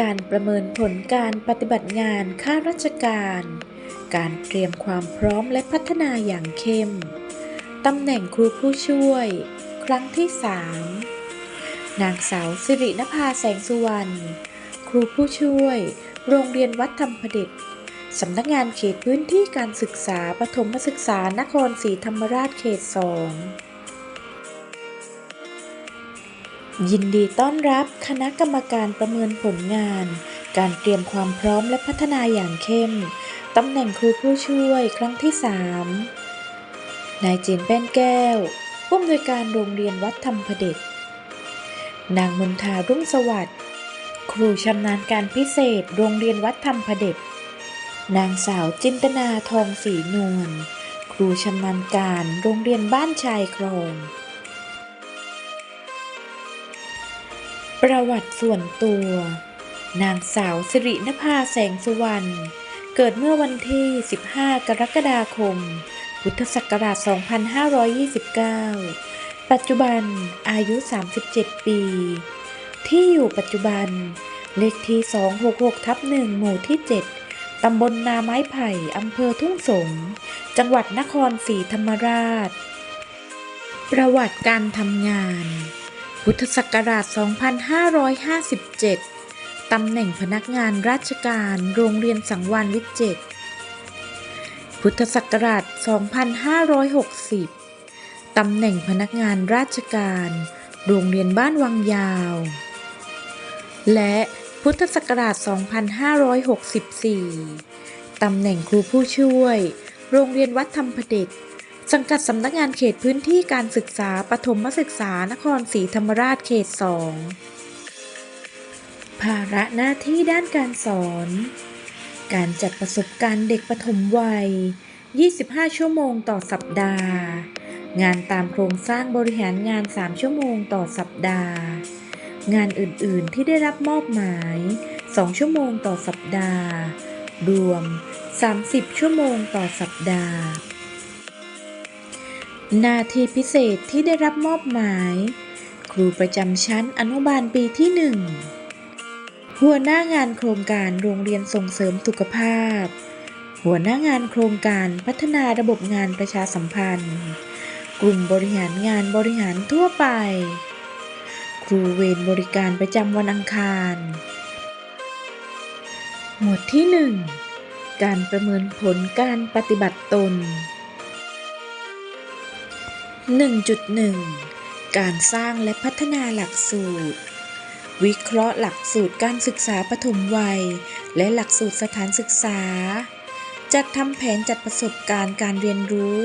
การประเมินผลการปฏิบัติงานข้าราชการ การเตรียมความพร้อมและพัฒนาอย่างเข้ม ตำแหน่งครูผู้ช่วย ครั้งที่ 3 นางสาวสิรินภาแสงสุวรรณ ครูผู้ช่วย โรงเรียนวัดธรรมพเด็จสำนักงานเขตพื้นที่การศึกษาปฐมศึกษานครศรีธรรมราชเขต 2 ยินดีต้อนรับคณะกรรมการประเมินผลงาน การเตรียมความพร้อมและพัฒนาอย่างเข้ม ตำแหน่งครูผู้ช่วยครั้งที่ 3 นายเจนแป้นแก้ว ผู้อำนวยการโรงเรียนวัดธรรมพเด็จนางมนทารุ่งสวัสดิ์ ครูชำนาญการพิเศษโรงเรียนวัดธรรมพเด็จนางสาวจินตนาทองศรีนวล ครูชำนาญการโรงเรียนบ้านชายคลอง ประวัติส่วนตัว นางสาวสิรินภาแสงสุวรรณ เกิดเมื่อวันที่ 15 กรกฎาคม พุทธศักราช 2529 ปัจจุบันอายุ 37 ปี ที่อยู่ปัจจุบัน เลขที่ 266ทับ1หมู่ที่ 7 ตำบลนาไม้ไผ่ อำเภอทุ่งสง จังหวัดนครศรีธรรมราช ประวัติการทำงาน พุทธศักราช 2557 ตำแหน่งพนักงานราชการ โรงเรียนสังวานวิจิตรพุทธศักราช 2560 ตำแหน่งพนักงานราชการ โรงเรียนบ้านวังยาว และพุทธศักราช 2564 ตำแหน่งครูผู้ช่วย โรงเรียนวัดธรรมพเด็จ สังกัดสำนักงานเขตพื้นที่การศึกษาปฐมศึกษานครศรีธรรมราชเขต 2 ภาระหน้าที่ด้านการสอน การจัดประสบการณ์เด็กปฐมวัย 25 ชั่วโมงต่อสัปดาห์ งานตามโครงสร้างบริหารงาน 3 ชั่วโมงต่อสัปดาห์ งานอื่น ๆ ที่ได้รับมอบหมาย 2 ชั่วโมงต่อสัปดาห์ รวม 30 ชั่วโมงต่อสัปดาห์ หน้าที่พิเศษที่ได้รับมอบหมาย ครูประจำชั้นอนุบาลปีที่1หัวหน้างานโครงการโรงเรียนส่งเสริมสุขภาพ หัวหน้างานโครงการพัฒนาระบบงานประชาสัมพันธ์ กลุ่มบริหารงานบริหารทั่วไป ครูเวรบริการประจำวันอังคาร หมวดที่ 1 การประเมินผลการปฏิบัติตน 1.1 การสร้างและพัฒนาหลักสูตร วิเคราะห์หลักสูตรการศึกษาปฐมวัย และหลักสูตรสถานศึกษา จัดทำแผนจัดประสบการณ์การเรียนรู้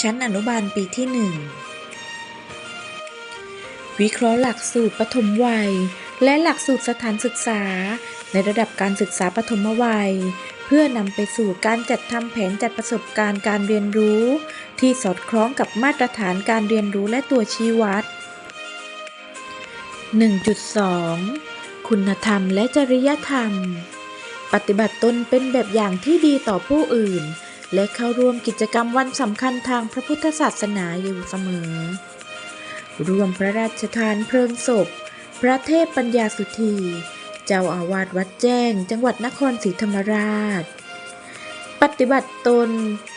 ชั้นอนุบาลปีที่ 1 วิเคราะห์หลักสูตรปฐมวัย และหลักสูตรสถานศึกษา ในระดับการศึกษาปฐมวัย เพื่อนำไปสู่การจัดทำแผนจัดประสบการณ์การเรียนรู้ ที่สอดคล้องกับมาตรฐานการเรียนรู้และตัวชี้วัด 1.2 คุณธรรมและจริยธรรม ปฏิบัติตนเป็นแบบอย่างที่ดีต่อผู้อื่น และเข้าร่วมกิจกรรมวันสำคัญทางพระพุทธศาสนาอยู่เสมอ รวมพระราชทานเพลิงศพ พระเทพปัญญาสุธี เจ้าอาวาสวัดแจ้ง จังหวัดนครศรีธรรมราช ปฏิบัติตน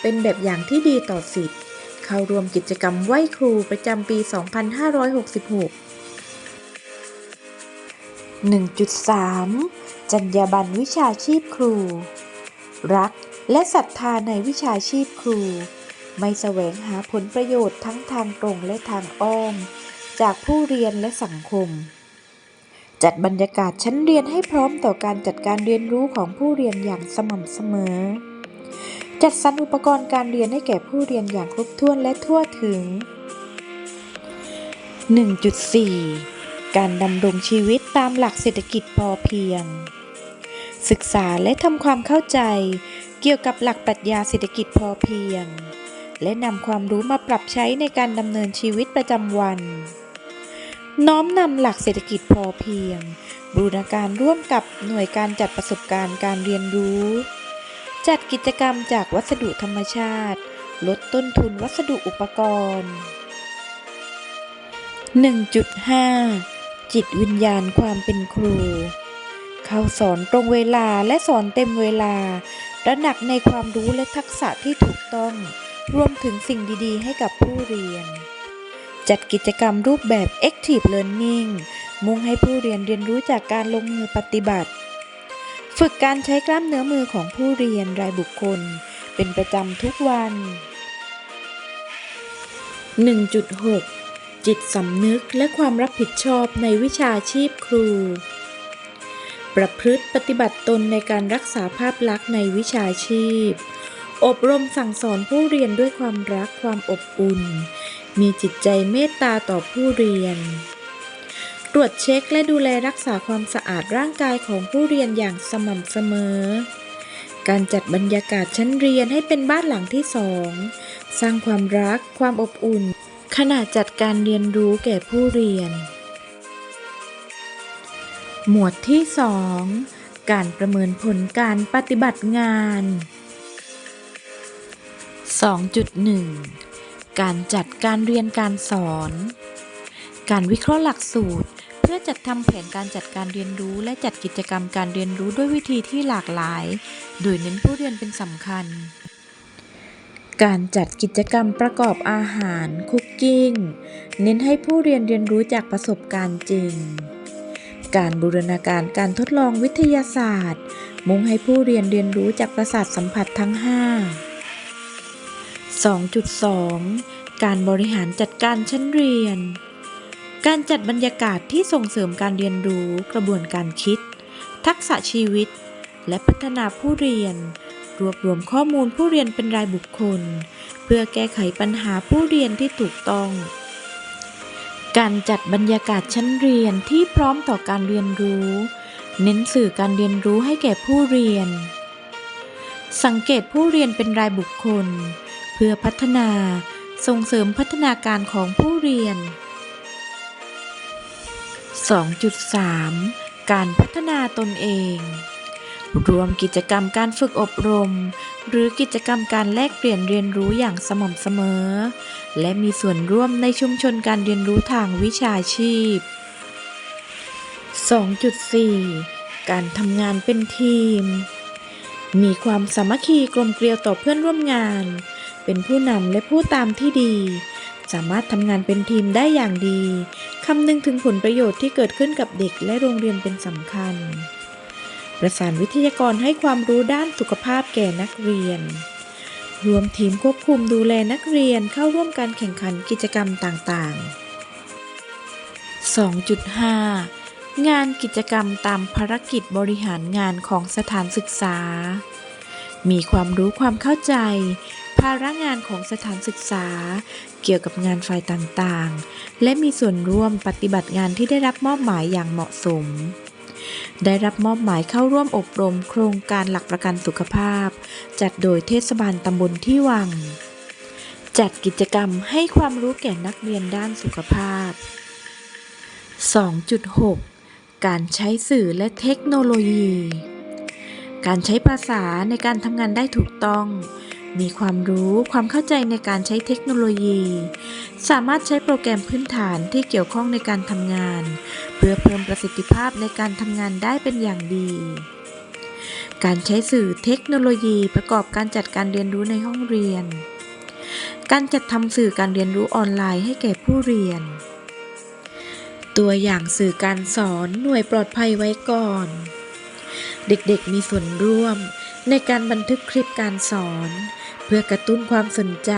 เป็นแบบอย่างที่ดีต่อสิทธิ์ เข้าร่วมกิจกรรมไหว้ครูประจำปี 2566 1.3 จรรยาบรรณวิชาชีพครู รักและศรัทธาในวิชาชีพครู ไม่แสวงหาผลประโยชน์ทั้งทางตรงและทางอ้อม จากผู้เรียนและสังคม จัดบรรยากาศชั้นเรียนให้พร้อมต่อการจัดการเรียนรู้ของผู้เรียนอย่างสม่ำเสมอ จัดสรรอุปกรณ์การเรียนให้แก่ผู้เรียนอย่างครบถ้วนและทั่วถึง 1.4 การดำรงชีวิตตามหลักเศรษฐกิจพอเพียง ศึกษาและทำความเข้าใจเกี่ยวกับหลักปรัชญาเศรษฐกิจพอเพียง และนำความรู้มาปรับใช้ในการดำเนินชีวิตประจำวัน น้อมนำหลักเศรษฐกิจพอเพียง บูรณาการร่วมกับหน่วยการจัดประสบการณ์การเรียนรู้ จัดกิจกรรมจากวัสดุธรรมชาติ ลดต้นทุนวัสดุอุปกรณ์ 1.5 จิตวิญญาณความเป็นครู เข้าสอนตรงเวลาและสอนเต็มเวลาระหนักในความรู้และทักษะที่ถูกต้อง รวมถึงสิ่งดีๆ ให้กับผู้เรียน จัดกิจกรรมรูปแบบ Active Learning มุ่งให้ผู้เรียนเรียนรู้จากการลงมือปฏิบัติ ฝึกการใช้กล้ามเนื้อมือของผู้เรียนรายบุคคล เป็นประจำทุกวัน 1.6 จิตสำนึกและความรับผิดชอบในวิชาชีพครู ประพฤติปฏิบัติตนในการรักษาภาพลักษณ์ในวิชาชีพ อบรมสั่งสอนผู้เรียนด้วยความรักความอบอุ่น มีจิตใจเมตตาต่อผู้เรียน ตรวจเช็คและดูแลรักษาความสะอาดร่างกายของผู้เรียนอย่างสม่ำเสมอ การจัดบรรยากาศชั้นเรียนให้เป็นบ้านหลังที่สอง สร้างความรัก ความอบอุ่น ขณะจัดการเรียนรู้แก่ผู้เรียน หมวดที่ 2 การประเมินผลการปฏิบัติงาน 2.1 การจัดการเรียนการสอน การวิเคราะห์หลักสูตร เพื่อจัดทำแผนการจัดการเรียนรู้ และจัดกิจกรรมการเรียนรู้ด้วยวิธีที่หลากหลาย โดยเน้นผู้เรียนเป็นสำคัญ การจัดกิจกรรมประกอบอาหารคุกกิ้ง เน้นให้ผู้เรียนเรียนรู้จากประสบการณ์จริง การบูรณาการการทดลองวิทยาศาสตร์ มุ่งให้ผู้เรียนเรียนรู้จากประสาทสัมผัสทั้ง 5 2.2 การบริหารจัดการชั้นเรียน การจัดบรรยากาศที่ส่งเสริมการเรียนรู้กระบวนการคิด ทักษะชีวิต และพัฒนาผู้เรียน รวบรวมข้อมูลผู้เรียนเป็นรายบุคคล เพื่อแก้ไขปัญหาผู้เรียนที่ถูกต้อง การจัดบรรยากาศชั้นเรียนที่พร้อมต่อการเรียนรู้ เน้นสื่อการเรียนรู้ให้แก่ผู้เรียน สังเกตผู้เรียนเป็นรายบุคคล เพื่อพัฒนาส่งเสริมพัฒนาการของผู้เรียน 2.3 การพัฒนาตนเอง รวมกิจกรรมการฝึกอบรม หรือกิจกรรมการแลกเปลี่ยนเรียนรู้อย่างสม่ำเสมอ และมีส่วนร่วมในชุมชนการเรียนรู้ทางวิชาชีพ 2.4 การทำงานเป็นทีม มีความสามัคคีกลมเกลียวต่อเพื่อนร่วมงาน เป็นผู้นำและผู้ตามที่ดี สามารถทำงานเป็นทีมได้อย่างดีคำนึงถึงผลประโยชน์ที่เกิดขึ้นกับเด็กและโรงเรียนเป็นสำคัญ ประสานวิทยากรให้ความรู้ด้านสุขภาพแก่นักเรียน รวมทีมควบคุมดูแลนักเรียนเข้าร่วมการแข่งขันกิจกรรมต่างๆ2.5 งานกิจกรรมตามภารกิจบริหารงานของสถานศึกษา มีความรู้ความเข้าใจ ภาระงานของสถานศึกษา เกี่ยวกับงานฝ่ายต่างๆ และมีส่วนร่วมปฏิบัติงานที่ได้รับมอบหมายอย่างเหมาะสม ได้รับมอบหมายเข้าร่วมอบรมโครงการหลักประกันสุขภาพ จัดโดยเทศบาลตำบลที่วัง จัดกิจกรรมให้ความรู้แก่นักเรียนด้านสุขภาพ 2.6 การใช้สื่อและเทคโนโลยี การใช้ภาษาในการทำงานได้ถูกต้อง มีความรู้ความเข้าใจในการใช้เทคโนโลยี สามารถใช้โปรแกรมพื้นฐานที่เกี่ยวข้องในการทำงาน เพื่อเพิ่มประสิทธิภาพในการทำงานได้เป็นอย่างดี การใช้สื่อเทคโนโลยีประกอบการจัดการเรียนรู้ในห้องเรียน การจัดทำสื่อการเรียนรู้ออนไลน์ให้แก่ผู้เรียน ตัวอย่างสื่อการสอนหน่วยปลอดภัยไว้ก่อน เด็กๆมีส่วนร่วม ในการบันทึกคลิปการสอน เพื่อกระตุ้นความสนใจ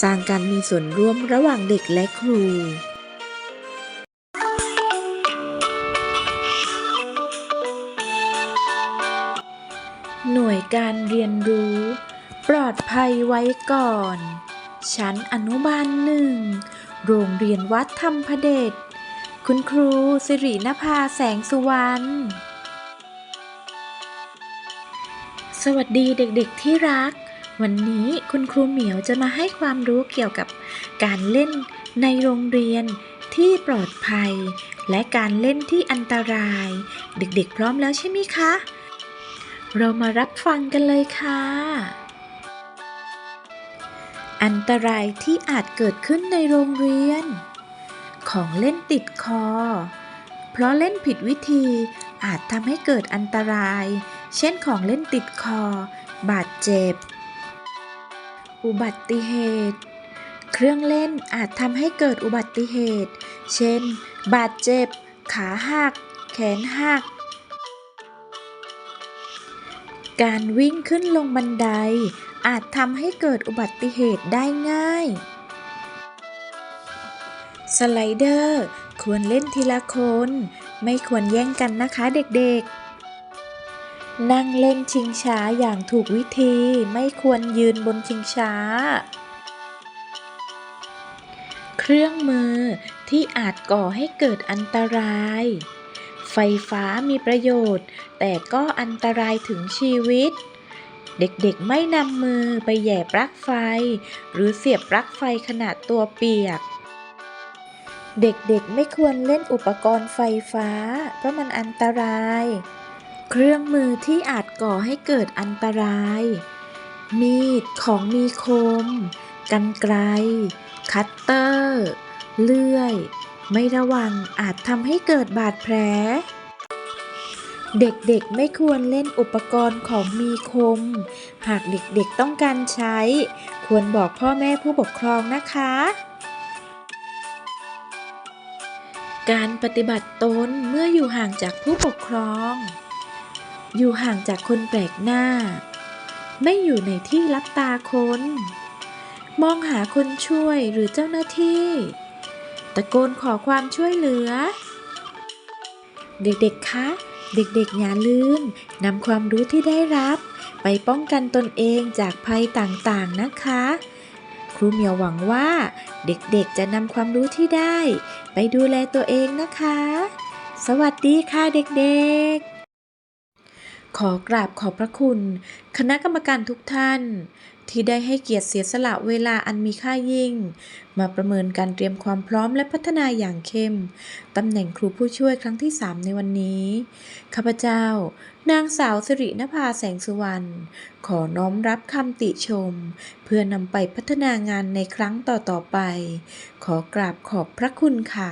สร้างการมีส่วนร่วมระหว่างเด็กและครูหน่วยการเรียนรู้ ปลอดภัยไว้ก่อน ชั้นอนุบาลหนึ่ง โรงเรียนวัดธรรมพเดชคุณครูสิรินภาแสงสุวรรณ สวัสดีเด็กๆที่รัก วันนี้คุณครูเหมียวจะมาให้ความรู้เกี่ยวกับการเล่นในโรงเรียนที่ปลอดภัย และการเล่นที่อันตราย เด็กๆพร้อมแล้วใช่ไหมคะ เรามารับฟังกันเลยค่ะ อันตรายที่อาจเกิดขึ้นในโรงเรียน ของเล่นติดคอ เพราะเล่นผิดวิธีอาจทำให้เกิดอันตราย เช่นของเล่นติดคอ บาดเจ็บ อุบัติเหตุ เครื่องเล่นอาจทำให้เกิดอุบัติเหตุ เช่น บาดเจ็บ ขาหัก แขนหัก การวิ่งขึ้นลงบันได อาจทำให้เกิดอุบัติเหตุได้ง่าย สไลเดอร์ควรเล่นทีละคน ไม่ควรแย่งกันนะคะเด็กๆ นั่งเล่นชิงช้าอย่างถูกวิธีไม่ควรยืนบนชิงช้า เครื่องมือที่อาจก่อให้เกิดอันตราย ไฟฟ้ามีประโยชน์ แต่ก็อันตรายถึงชีวิต เด็กๆไม่นำมือไปแย่ปลั๊กไฟ หรือเสียบปลั๊กไฟขนาดตัวเปียก เด็กๆไม่ควรเล่นอุปกรณ์ไฟฟ้า เพราะมันอันตราย เครื่องมือที่อาจก่อให้เกิดอันตราย มีดของมีคม กันไกรคัตเตอร์ เลื่อย ไม่ระวังอาจทำให้เกิดบาดแผล เด็กๆไม่ควรเล่นอุปกรณ์ของมีคม หากเด็กๆต้องการใช้ ควรบอกพ่อแม่ผู้ปกครองนะคะ การปฏิบัติตนเมื่ออยู่ห่างจากผู้ปกครอง อยู่ห่างจากคนแปลกหน้า ไม่อยู่ในที่รับตาคนมองหาคนช่วยหรือเจ้าหน้าที่ ตะโกนขอความช่วยเหลือ เด็กๆ คะ เด็กๆ อย่าลืมนำความรู้ที่ได้รับ ไปป้องกันตนเองจากภัยต่างๆ นะคะ ครูเหมียวหวังว่า เด็กๆ จะนำความรู้ที่ได้ ไปดูแลตัวเองนะคะ สวัสดีค่ะเด็กๆ ขอกราบขอบพระคุณ คณะกรรมการทุกท่าน ที่ได้ให้เกียรติเสียสละเวลาอันมีค่ายิ่ง มาประเมินการเตรียมความพร้อมและพัฒนาอย่างเข้ม ตำแหน่งครูผู้ช่วยครั้งที่ 3 ในวันนี้ ข้าพเจ้า นางสาวสิรินภาแสงสุวรรณ ขอน้อมรับคำติชม เพื่อนำไปพัฒนางานในครั้งต่อๆไป ขอกราบขอบพระคุณค่ะ